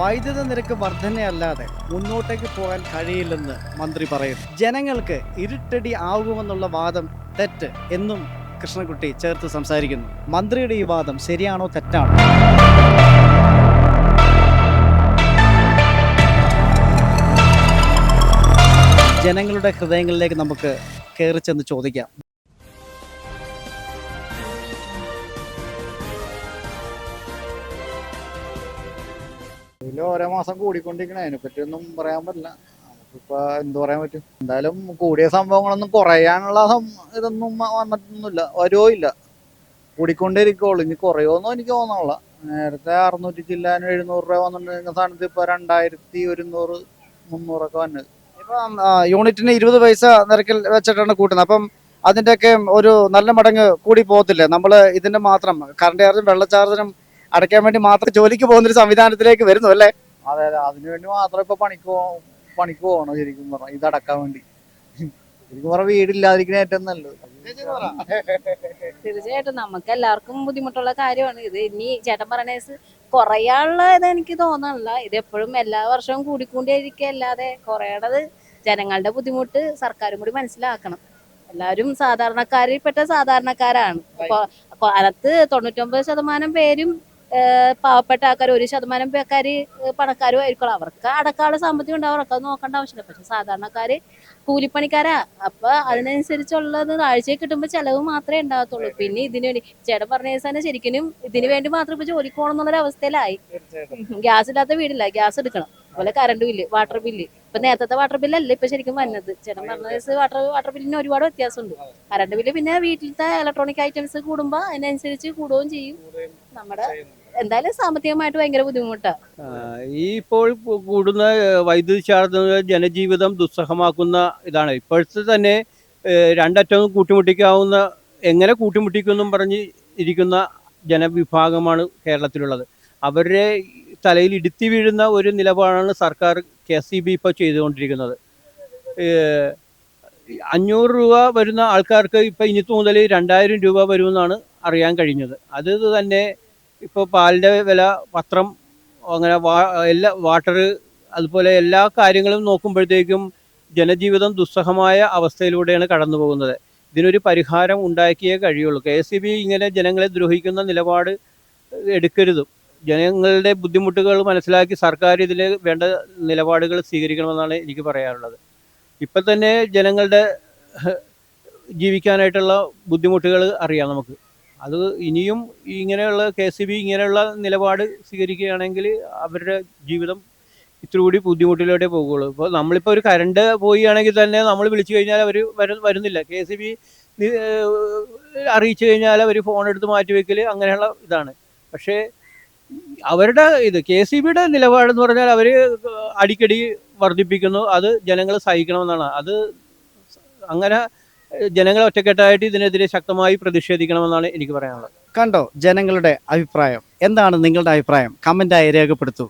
വൈദ്യുത നിരക്ക് വർധനയല്ലാതെ മുന്നോട്ടേക്ക് പോകാൻ കഴിയില്ലെന്ന് മന്ത്രി പറയുന്നു. ജനങ്ങൾക്ക് ഇരുട്ടടി ആകുമെന്നുള്ള വാദം തെറ്റ് എന്നും കൃഷ്ണൻകുട്ടി ചേർത്ത് സംസാരിക്കുന്നു. മന്ത്രിയുടെ ഈ വാദം ശരിയാണോ തെറ്റാണോ? ജനങ്ങളുടെ ഹൃദയങ്ങളിലേക്ക് നമുക്ക് കയറി ചെന്ന് ചോദിക്കാം. ഇതിൽ ഓരോ മാസം കൂടിക്കൊണ്ടിരിക്കണേ. അതിനെ പറ്റി ഒന്നും പറയാൻ പറ്റില്ല. നമുക്കിപ്പോ എന്ത് പറയാൻ പറ്റും? എന്തായാലും കൂടിയ സംഭവങ്ങളൊന്നും കുറയാനുള്ള ഇതൊന്നും വന്നിട്ടൊന്നുമില്ല. വരുമോ ഇല്ല കൂടിക്കൊണ്ടേ ഇരിക്കുള്ളൂ ഇനി കുറയോന്നും എനിക്ക് തോന്നുന്നുള്ള നേരത്തെ അറുന്നൂറ്റി ചില്ലാനും എഴുന്നൂറ് രൂപ വന്നിട്ടുണ്ടെങ്കിൽ സ്ഥാനത്ത് ഇപ്പൊ രണ്ടായിരത്തി ഒരുന്നൂറ് മുന്നൂറൊക്കെ വന്നത്. ഇപ്പം യൂണിറ്റിന് ഇരുപത് പൈസ നിരക്കിൽ വെച്ചിട്ടാണ് കൂട്ടുന്നത്. അപ്പം അതിന്റെയൊക്കെ ഒരു നല്ല മടങ്ങ് കൂടി പോകത്തില്ലേ? നമ്മൾ ഇതിന്റെ മാത്രം കറണ്ട് ചാർജും വെള്ള ചാർജിനും അടയ്ക്കാൻ വേണ്ടി മാത്രം ജോലിക്ക് പോകുന്ന ഒരു സംവിധാനത്തിലേക്ക് വരുന്നു അല്ലേ? അതെ അതെ. അതിനുവേണ്ടി മാത്രം ഇപ്പൊ പണിക്ക് പണിക്ക് പോകണം ശരിക്കും പറഞ്ഞാൽ ഇത് അടക്കാൻ വേണ്ടി. ശരിക്കും പറഞ്ഞാൽ വീടില്ലാതിരിക്കുന്ന ഏറ്റവും നല്ലത്. തീർച്ചയായിട്ടും നമുക്ക് എല്ലാവർക്കും ബുദ്ധിമുട്ടുള്ള കാര്യമാണ്. ഇത് ഇനി ചേട്ടൻ പറഞ്ഞ കൊറയാനുള്ള ഇത് എനിക്ക് തോന്നണില്ല. ഇത് എപ്പോഴും എല്ലാ വർഷവും കൂടിക്കൊണ്ടേയിരിക്കുക അല്ലാതെ കുറയണത് ജനങ്ങളുടെ ബുദ്ധിമുട്ട് സർക്കാരും കൂടി മനസ്സിലാക്കണം. എല്ലാവരും സാധാരണക്കാരിൽപ്പെട്ട സാധാരണക്കാരാണ്. അപ്പൊ കാലത്ത് തൊണ്ണൂറ്റൊമ്പത് ശതമാനം പേരും പാവപ്പെട്ട ആൾക്കാർ ഒരു ശതമാനം പേക്കാര് പണക്കാരും ആയിരിക്കണം. അവർക്ക് അടക്കാനുള്ള സാമ്പത്തികം ഉണ്ടാവും അവർക്ക് അത് നോക്കേണ്ട ആവശ്യമില്ല. പക്ഷെ സാധാരണക്കാര് കൂലിപ്പണിക്കാരാ. അപ്പൊ അതിനനുസരിച്ചുള്ളത് ആഴ്ചയിൽ കിട്ടുമ്പോൾ ചെലവ് മാത്രമേ ഉണ്ടാകത്തുള്ളൂ. പിന്നെ ഇതിന് വേണ്ടി ചേട്ടൻ പറഞ്ഞ ദിവസം ശരിക്കും ഇതിന് വേണ്ടി മാത്രം ഇപ്പൊ ജോലിക്ക് പോകണം എന്നുള്ളൊരു അവസ്ഥയിലായി. ഗ്യാസ് ഇല്ലാത്ത വീടില്ല. ഗ്യാസ് എടുക്കണം. അതുപോലെ കറണ്ട് ബില്ല് വാട്ടർ ബില്ല് ഇപ്പൊ നേരത്തെ വാട്ടർ ബില്ലല്ല ഇപ്പൊ ശരിക്കും വന്നത്. ചേട്ടൻ പറഞ്ഞ ദിവസം വാട്ടർ വാട്ടർ ബില്ലിന് ഒരുപാട് വ്യത്യാസമുണ്ട്. കറണ്ട് ബില്ല് പിന്നെ വീട്ടിലത്തെ ഇലക്ട്രോണിക് ഐറ്റംസ് കൂടുമ്പോ അതിനനുസരിച്ച് കൂടുകയും ചെയ്യും. നമ്മുടെ എന്തായാലും സാമ്പത്തികമായിട്ട് ഭയങ്കര ബുദ്ധിമുട്ടാണ് ഈ ഇപ്പോൾ കൂടുന്ന വൈദ്യുതി ചാർജ് ജനജീവിതം ദുസ്സഹമാക്കുന്ന ഇതാണ്. ഇപ്പോഴത്തെ തന്നെ രണ്ടറ്റവും കൂട്ടിമുട്ടിക്കാവുന്ന എങ്ങനെ കൂട്ടിമുട്ടിക്കുമെന്നും പറഞ്ഞ് ഇരിക്കുന്ന ജനവിഭാഗമാണ് കേരളത്തിലുള്ളത്. അവരുടെ തലയിൽ ഇടുത്തി വീഴുന്ന ഒരു നിലപാടാണ് സർക്കാർ കെ എസ് ഇ ബി ഇപ്പോൾ ചെയ്തുകൊണ്ടിരിക്കുന്നത്. അഞ്ഞൂറ് രൂപ വരുന്ന ആൾക്കാർക്ക് ഇപ്പം ഇനി മുതൽ രണ്ടായിരം രൂപ വരുമെന്നാണ് അറിയാൻ കഴിഞ്ഞത്. അത് തന്നെ ഇപ്പോൾ പാലിന്റെ വില പത്രം അങ്ങനെ വാ എല്ലാ വാട്ടർ അതുപോലെ എല്ലാ കാര്യങ്ങളും നോക്കുമ്പോഴത്തേക്കും ജനജീവിതം ദുസ്സഹമായ അവസ്ഥയിലൂടെയാണ് കടന്നു പോകുന്നത്. ഇതിനൊരു പരിഹാരം ഉണ്ടാക്കിയേ കഴിയുള്ളൂ. കെ എസ് ഇങ്ങനെ ജനങ്ങളെ ദ്രോഹിക്കുന്ന നിലപാട് എടുക്കരുത്. ജനങ്ങളുടെ ബുദ്ധിമുട്ടുകൾ മനസ്സിലാക്കി സർക്കാർ ഇതിൽ വേണ്ട നിലപാടുകൾ സ്വീകരിക്കണമെന്നാണ് എനിക്ക് പറയാനുള്ളത്. ഇപ്പം തന്നെ ജനങ്ങളുടെ ജീവിക്കാനായിട്ടുള്ള ബുദ്ധിമുട്ടുകൾ അറിയാം നമുക്ക്. അത് ഇനിയും ഇങ്ങനെയുള്ള കെ സി ബി ഇങ്ങനെയുള്ള നിലപാട് സ്വീകരിക്കുകയാണെങ്കിൽ അവരുടെ ജീവിതം ഇത്തിരി കൂടി ബുദ്ധിമുട്ടിലോട്ടേ പോകുള്ളൂ. ഇപ്പോൾ നമ്മളിപ്പോൾ ഒരു കരണ്ട് പോവുകയാണെങ്കിൽ തന്നെ നമ്മൾ വിളിച്ചു കഴിഞ്ഞാൽ അവർ വരു വരുന്നില്ല. കെ സി ബി അറിയിച്ചു കഴിഞ്ഞാൽ അവർ ഫോൺ എടുത്ത് മാറ്റി വെക്കൽ അങ്ങനെയുള്ള ഇതാണ്. പക്ഷേ അവരുടെ ഇത് കെ സി ബിയുടെ നിലപാടെന്ന് പറഞ്ഞാൽ അവർ അടിക്കടി വർദ്ധിപ്പിക്കുന്നു. അത് ജനങ്ങൾ സഹിക്കണമെന്നാണ്. അത് അങ്ങനെ ജനങ്ങൾ ഒറ്റക്കെട്ടായിട്ട് ഇതിനെതിരെ ശക്തമായി പ്രതിഷേധിക്കണമെന്നാണ് എനിക്ക് പറയാനുള്ളത്. കണ്ടോ ജനങ്ങളുടെ അഭിപ്രായം? എന്താണ് നിങ്ങളുടെ അഭിപ്രായം? കമന്റായി രേഖപ്പെടുത്തൂ.